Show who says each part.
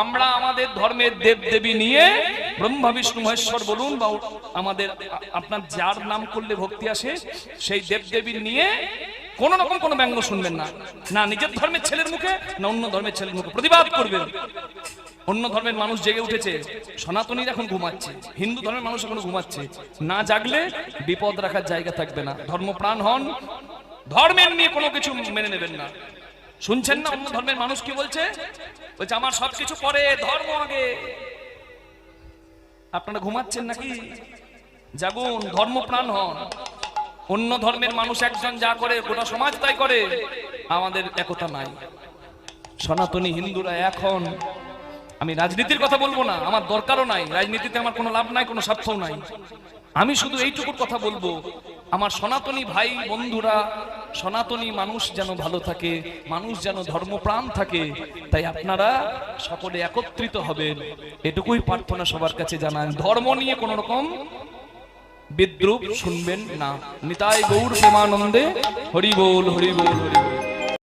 Speaker 1: আমরা আমাদের ধর্মের দেব দেবী নিয়ে ব্রহ্মা, বিষ্ণু, মহেশ্বর বলুন বা আমাদের আপনার যার নাম করলে ভক্তি আসে, সেই দেব দেবীর নিয়ে কোন রকম কোনো ব্যঙ্গ শুনবেন না। না নিজের ধর্মের ছেলের মুখে, না অন্য ধর্মের ছেলের মুখে। প্রতিবাদ করবেন। অন্য ধর্মের মানুষ জেগে উঠেছে, সনাতনীর এখন ঘুমাচ্ছে, হিন্দু ধর্মের মানুষ এখন ঘুমাচ্ছে। না জাগলে বিপদ রাখার জায়গা থাকবে না। ধর্মপ্রাণ হন, ধর্মের নিয়ে কোনো কিছু মেনে নেবেন না। শুনছেন না অন্য ধর্মের মানুষ কি বলছে? বলছে, আমার সবকিছু পরে, ধর্ম আগে। আপনারা ঘুমাচ্ছেন নাকি? জাগুন, ধর্মপ্রাণ হন। অন্য ধর্মের মানুষ একজন যা করে, গোটা সমাজ তাই করে। আমাদের একতা নাই। সনাতনী হিন্দুরা এখন আমি রাজনীতির কথা বলব না, আমার দরকারও নাই। রাজনীতিতে আমার কোনো লাভ নাই, কোনো স্বার্থও নাই। আমি শুধু এইটুকু কথা বলব, আমার সনাতনী ভাই বন্ধুরা সনাতনী মানুষ যেন ভালো থাকে, মানুষ যেন ধর্মপ্রাণ থাকে, তাই আপনারা সকলে একত্রিত হবেন। এটুকুই প্রার্থনা সবার কাছে জানান। ধর্ম নিয়ে কোন রকম বিদ্রুপ শুনবেন না। নিতাই গৌর প্রেমানন্দে হরি বল হরি বল হরি বল।